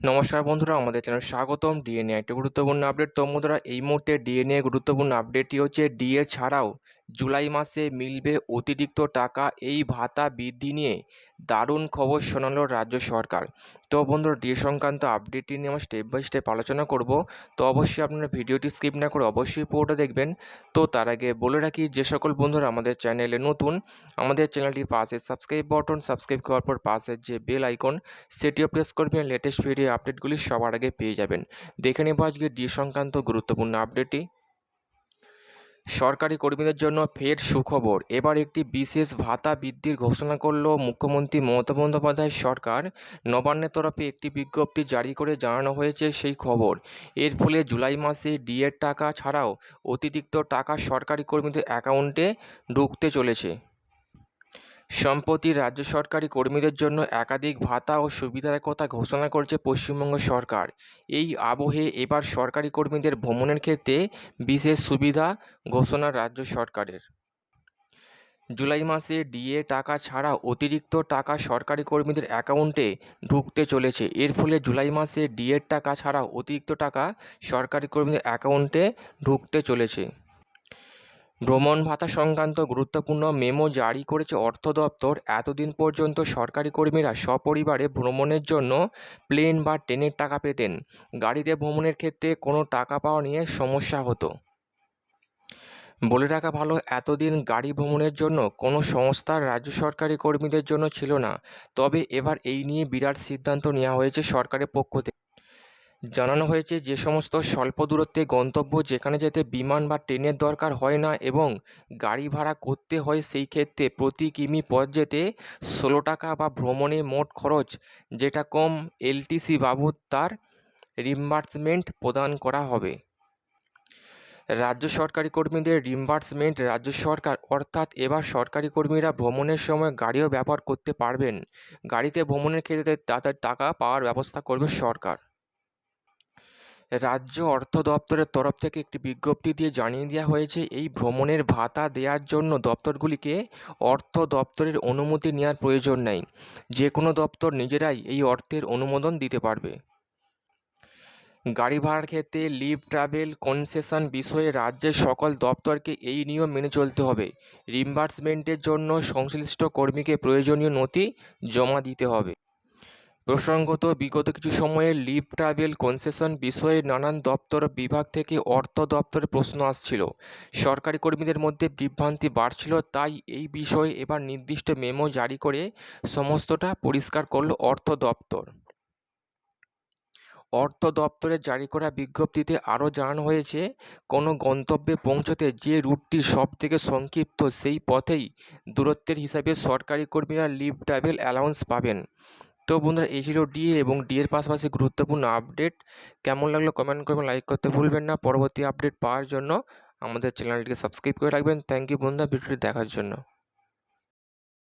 নমস্কার বন্ধুরা, আমাদের চ্যানেল স্বাগতম। ডিএনএ একটি গুরুত্বপূর্ণ আপডেট। তো বন্ধুরা, এই মুহূর্তে ডিএনএ গুরুত্বপূর্ণ আপডেটটি হচ্ছে, ডিএ ছাড়াও জুলাই মাসে মিলবে অতিরিক্ত টাকা। এই ভাতা বৃদ্ধি নিয়ে দারুণ খবর শোনালো রাজ্য সরকার। তো বন্ধুরা, ডিএ সংক্রান্ত আপডেটটি নিয়ে আমরা স্টেপ বাই স্টেপ আলোচনা করব। তো অবশ্যই আপনারা ভিডিওটি স্কিপ না করে অবশ্যই পুরোটা দেখবেন। তো তার আগে বলে রাখি, যে সকল বন্ধুরা আমাদের চ্যানেলে নতুন, আমাদের চ্যানেলটি পাশে সাবস্ক্রাইব বটন সাবস্ক্রাইব করার পর পাশের যে বেল আইকন সেটিও প্রেস করবেন। লেটেস্ট ভিডিও আপডেটগুলি সবার আগে পেয়ে যাবেন। দেখে নেব আজকে ডি সংক্রান্ত গুরুত্বপূর্ণ আপডেটটি সরকারি কর্মীদের জন্য ফের সুখবর। এবার একটি বিশেষ ভাতা বৃদ্ধির ঘোষণা করল মুখ্যমন্ত্রী মমতা বন্দ্যোপাধ্যায় সরকার। নবান্নের তরফে একটি বিজ্ঞপ্তি জারি করে জানানো হয়েছে সেই খবর। এর ফলে জুলাই মাসে ডিএর টাকা ছাড়াও অতিরিক্ত টাকা সরকারি কর্মীদের অ্যাকাউন্টে ঢুকতে চলেছে। সম্প্রতি রাজ্য সরকারি কর্মীদের জন্য একাধিক ভাতা ও সুবিধার কথা ঘোষণা করেছে পশ্চিমবঙ্গ সরকার। এই আবহে এবার সরকারি কর্মীদের ভ্রমণের ক্ষেত্রে বিশেষ সুবিধা ঘোষণা রাজ্য সরকারের। জুলাই মাসে ডিএ টাকা ছাড়া অতিরিক্ত টাকা সরকারি কর্মীদের অ্যাকাউন্টে ঢুকতে চলেছে। এর ফলে জুলাই মাসে ডিএর টাকা ছাড়া অতিরিক্ত টাকা সরকারি কর্মীদের অ্যাকাউন্টে ঢুকতে চলেছে। ভ্রমণ ভাতা সংক্রান্ত গুরুত্বপূর্ণ মেমো জারি করেছে অর্থ দপ্তর। এতদিন পর্যন্ত সরকারি কর্মীরা সপরিবারে ভ্রমণের জন্য প্লেন বা ট্রেনের টাকা পেতেন। গাড়িতে ভ্রমণের ক্ষেত্রে কোনো টাকা পাওয়া নিয়ে সমস্যা হতো। বলে রাখা ভালো, এতদিন গাড়ি ভ্রমণের জন্য কোনো সংস্থার রাজ্য সরকারি কর্মীদের জন্য ছিল না। তবে এবার এই নিয়ে বিরাট সিদ্ধান্ত নেওয়া হয়েছে সরকারের পক্ষ থেকে। জানানো হয়েছে যে সমস্ত স্বল্প দূরত্বে গন্তব্য যেখানে যেতে বিমান বা ট্রেনের দরকার হয় না এবং গাড়ি ভাড়া করতে হয় সেই ক্ষেত্রে প্রতি কিমি পথ যেতে ষোলো টাকা বা ভ্রমণে মোট খরচ, যেটা কম এলটিসি বাবদ তার রিম্বার্সমেন্ট প্রদান করা হবে। রাজ্য সরকারি কর্মীদের রিম্বার্সমেন্ট রাজ্য সরকার, অর্থাৎ এবার সরকারি কর্মীরা ভ্রমণের সময় গাড়িও ব্যবহার করতে পারবেন। গাড়িতে ভ্রমণের ক্ষেত্রে তাদের টাকা পাওয়ার ব্যবস্থা করবে সরকার। রাজ্য অর্থ দপ্তরের তরফ থেকে একটি বিজ্ঞপ্তি দিয়ে জানিয়ে দেওয়া হয়েছে, এই ভ্রমণের ভাতা দেওয়ার জন্য দপ্তরগুলিকে অর্থ দপ্তরের অনুমতি নেওয়ার প্রয়োজন নেই। যে কোনো দপ্তর নিজেরাই এই অর্থের অনুমোদন দিতে পারবে। গাড়ি ভাড়ার ক্ষেত্রে লিভ ট্রাভেল, কনসেশন বিষয়ে রাজ্যের সকল দপ্তরকে এই নিয়ম মেনে চলতে হবে। রিম্বার্সমেন্টের জন্য সংশ্লিষ্ট কর্মীকে প্রয়োজনীয় নথি জমা দিতে হবে। প্রসঙ্গত, বিগত কিছু সময়ে লিভ ট্রাভেল কনসেশন বিষয়ে নানান দপ্তর, বিভাগ থেকে অর্থ দপ্তরে প্রশ্ন আসছিল। সরকারি কর্মীদের মধ্যে বিভ্রান্তি বাড়ছিল, তাই এই বিষয়ে এবার নির্দিষ্ট মেমো জারি করে সমস্তটা পরিষ্কার করল অর্থ দপ্তর। অর্থ দপ্তরের জারি করা বিজ্ঞপ্তিতে আরও জানানো হয়েছে, কোনো গন্তব্যে পৌঁছতে যে রুটটি সব থেকে সংক্ষিপ্ত সেই পথেই দূরত্বের হিসাবে সরকারি কর্মীরা লিভ ট্রাভেল অ্যালাউন্স পাবেন। তো বন্ধুরা এই ছিল ডিএ এবং ডি এর পাশাপাশি গুরুত্বপূর্ণ আপডেট কেমন লাগল কমেন্ট করবেন লাইক করতে ভুলবেন না। পরবর্তী আপডেট পাওয়ার জন্য আমাদের চ্যানেলটিকে সাবস্ক্রাইব করে রাখবেন। থ্যাংক ইউ বন্ধুরা। ভিডিওটি দেখার জন্য।